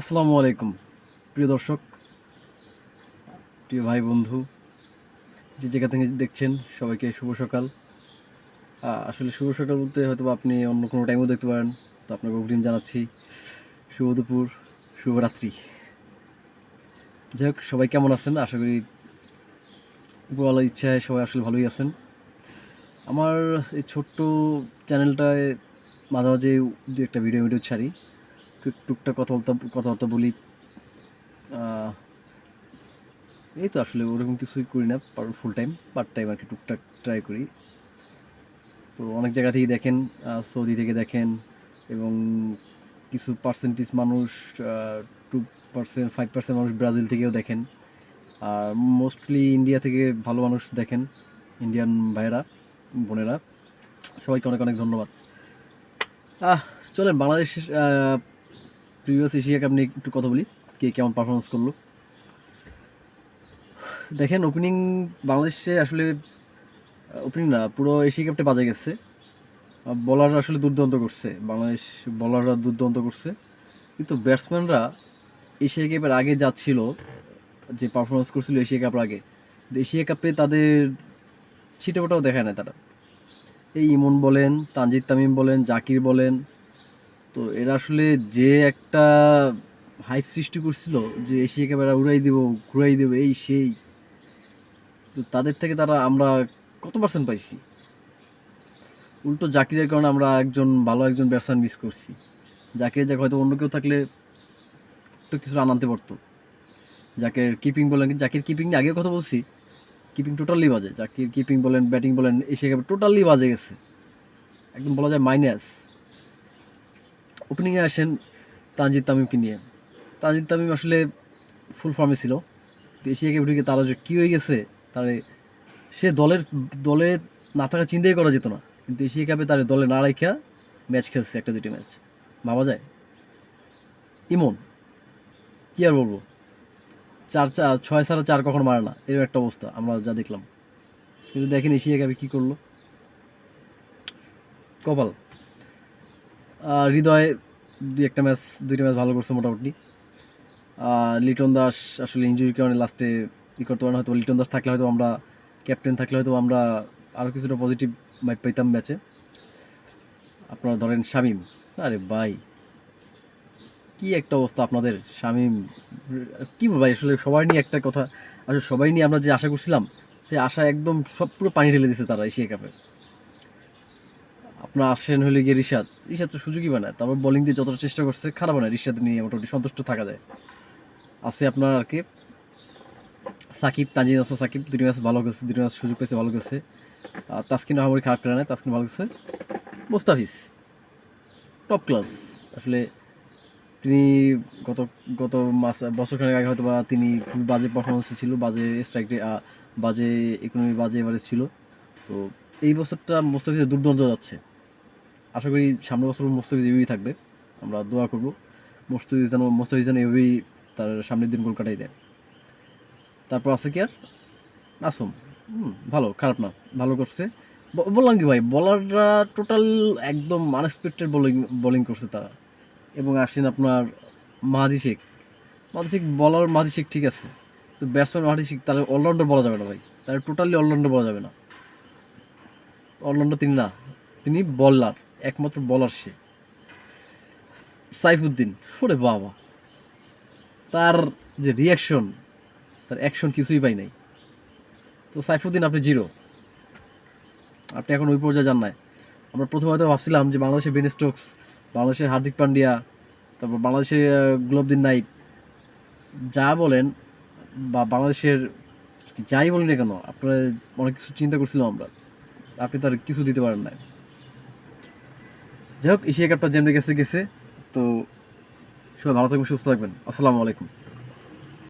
আসসালামু আলাইকুম, প্রিয় দর্শক, প্রিয় ভাই, বন্ধু, যে জায়গা থেকে দেখছেন, সবাইকে শুভ সকাল। আসলে শুভ সকাল বলতে হয়তো আপনি অন্য কোনো টাইমও দেখতে পারেন, তো আপনাকে অগ্রিম জানাচ্ছি, শুভ দুপুর শুভরাত্রি যাই হোক সবাই কেমন আছেন? আশা করি উপরওয়ালার ইচ্ছায় সবাই আসলে ভালোই আছেন। আমার এই ছোট্ট চ্যানেলটায় মাঝে মাঝে দু একটা ভিডিও ভিডিও ছাড়ি। টুকটাক কথা বলতে কথাবার্তা বলি। এই তো আসলে ওরকম কিছুই করি না ফুল টাইম পার্ট টাইম আর কি টুকটাক ট্রাই করি। তো অনেক জায়গা থেকে দেখেন সৌদি থেকে দেখেন এবং কিছু পার্সেন্টেজ মানুষ টু পার্সেন্ট ফাইভ পার্সেন্ট মানুষ ব্রাজিল থেকেও দেখেন। আর মোস্টলি ইন্ডিয়া থেকে ভালো মানুষ দেখেন ইন্ডিয়ান ভাইয়েরা, বোনেরা। সবাইকে অনেক অনেক ধন্যবাদ। আহ, চলেন বাংলাদেশ প্রিভিয়াস এশিয়া কাপ নিয়ে একটু কথা বলি, কে কেমন পারফরমেন্স করল। দেখেন ওপেনিং বাংলাদেশে আসলে ওপেনিং না, পুরো এশিয়া কাপটা বাজে গেছে। বলাররা আসলে দুর্দান্ত করছে, বাংলাদেশ বলাররা দুর্দান্ত করছে। কিন্তু ব্যাটসম্যানরা এশিয়া কাপের আগে যাচ্ছিল যে পারফরমেন্স করছিল এশিয়া কাপের আগে এশিয়া কাপে তাদের ছিটেফোটাও দেখায় না তারা। এই ইমন বলেন, তানজিদ তামিম বলেন, জাকির বলেন তো এরা আসলে যে একটা হাইপ সৃষ্টি করছিল যে এশিয়া কাপেরা উড়াই দেবো, ঘুরাই দেবো, এই সেই, তো তাদের থেকে তারা আমরা কত পার্সেন্ট পাইছি? উল্টো জাকিরের কারণে আমরা একজন ভালো একজন ব্যাটসম্যান মিস করছি। জাকিরের জায়গায় হয়তো অন্য কেউ থাকলে একটু কিছু আনতে পারতো। জাকির কিপিং বলেন, জাকির কিপিং নিয়ে আগেও কথা বলছি কিপিং টোটালি বাজে। জাকির কিপিং বলেন ব্যাটিং বলেন এশিয়া কাপে টোটালি বাজে গেছে। একদম বলা যায় মাইনাস ওপেনিংয়ে আসেন তানজিদ তামিমকে নিয়ে। তানজিদ তামিম আসলে ফুল ফর্মে ছিল। তো এশিয়া কাপে ঢুকে তারা যে কী হয়ে গেছে, তার সে দলের, দলে না থাকা চিন্তাই করা যেত না। কিন্তু এশিয়া কাপে তার দলে না রাখা ম্যাচ খেলছে একটা দুটি ম্যাচ। ভাবা যায়। ইমন, কী আর বলব? চার চার ছয় ছাড়া চার কখন মারে না। এরকম একটা অবস্থা আমরা যা দেখলাম। কিন্তু দেখেন এশিয়া কাপে কী করল? কপাল। হৃদয় দুই একটা ম্যাচ, দুইটা ম্যাচ ভালো করছে মোটামুটি। লিটন দাস আসলে ইঞ্জুরির কারণে লাস্টে ই করতে পারে না, হয়তো লিটন দাস থাকলে হয়তো আমরা ক্যাপ্টেন থাকলে হয়তো আমরা আরও কিছুটা পজিটিভ ভাইব পাইতাম ম্যাচে। আপনারা ধরেন শামিম। আরে ভাই, কি একটা অবস্থা আপনাদের, শামিম। কি ভাই, আসলে সবাই নিয়ে একটা কথা, আসলে সবাই নিয়ে আমরা যে আশা করছিলাম, সেই আশা একদম সব পুরো পানি ঢেলে দিছে তারা এশিয়া কাপে। আপনার আসেন হলে গিয়ে রিশাদ। রিশাদ তো সুযোগই বানায়, তারপর বোলিং দিয়ে যতটা চেষ্টা করছে, খারাপ বানায়। রিশাদ নিয়ে মোটামুটি সন্তুষ্ট থাকা যায়। আছে আপনার আর কি, সাকিব, তানজিদ আসো সাকিব দুটি ম্যাচ ভালো গেছে দুটি ম্যাচ সুযোগ পেয়েছে, ভালো গেছে আর তাসকিন আহমরি খারাপ করে নেয় তাসকিন ভালো গেছে মোস্তাফিজ টপ ক্লাস আসলে তিনি গত গত মাস বছরখানেক আগে হয়তো বা তিনি খুবই বাজে পারফরমেন্সে ছিল, বাজে স্ট্রাইক বাজে ইকোনমি বাজে এভারেজ ছিল। তো এই বছরটা মোস্তাফিজের দুর্দান্ত যাচ্ছে। আশা করি সামনের বছর মোস্তাফিজ এভাবেই থাকবে। আমরা দোয়া করব মোস্তাফিজ যেন মোস্তাফিজ যেন এভাবেই তার সামনের দিন গোল কাটাই দেয়। তারপর আছে কি আর? আসম হুম, ভালো, খারাপ না, ভালো করছে। বললাম কি ভাই, বলাররা টোটাল একদম আনএক্সপেক্টেড বোলিং বোলিং করছে তারা। এবং আসেন আপনার মাহাদি শেখ। মাহাদি শেখ বলার মাহাদি শেখ ঠিক আছে। তো ব্যাটসম্যান মাহাদি শেখ, তাহলে অলরাউন্ডার বলা যাবে না ভাই। তাহলে টোটালি অলরাউন্ডার বলা যাবে না। অলরাউন্ডার তিনি না, তিনি বলার একমাত্র বলার সে। সাইফুদ্দিন, ওরে বাবা। তার যে রিয়াকশন তার অ্যাকশন কিছুই পাই নাই। তো সাইফুদ্দিন, আপনি জিরো আপনি এখন ওই পর্যায়ে যান নাই। আমরা প্রথমে হয়তো ভাবছিলাম যে বাংলাদেশের বেন স্টোকস বাংলাদেশের হার্দিক পান্ডিয়া, তারপর বাংলাদেশের গ্লোবদিন নাইক, যা বলেন, বা বাংলাদেশের, যাই বলি না কেন, আপনারা অনেক কিছু চিন্তা করছিলাম আমরা। আপনি তার কিছু দিতে পারেন না যাই হোক, এশিয়া কাপটা যেমনি গেছে গেছে। তো সবাই ভালো থাকবেন, সুস্থ থাকবেন। আসসালামু আলাইকুম।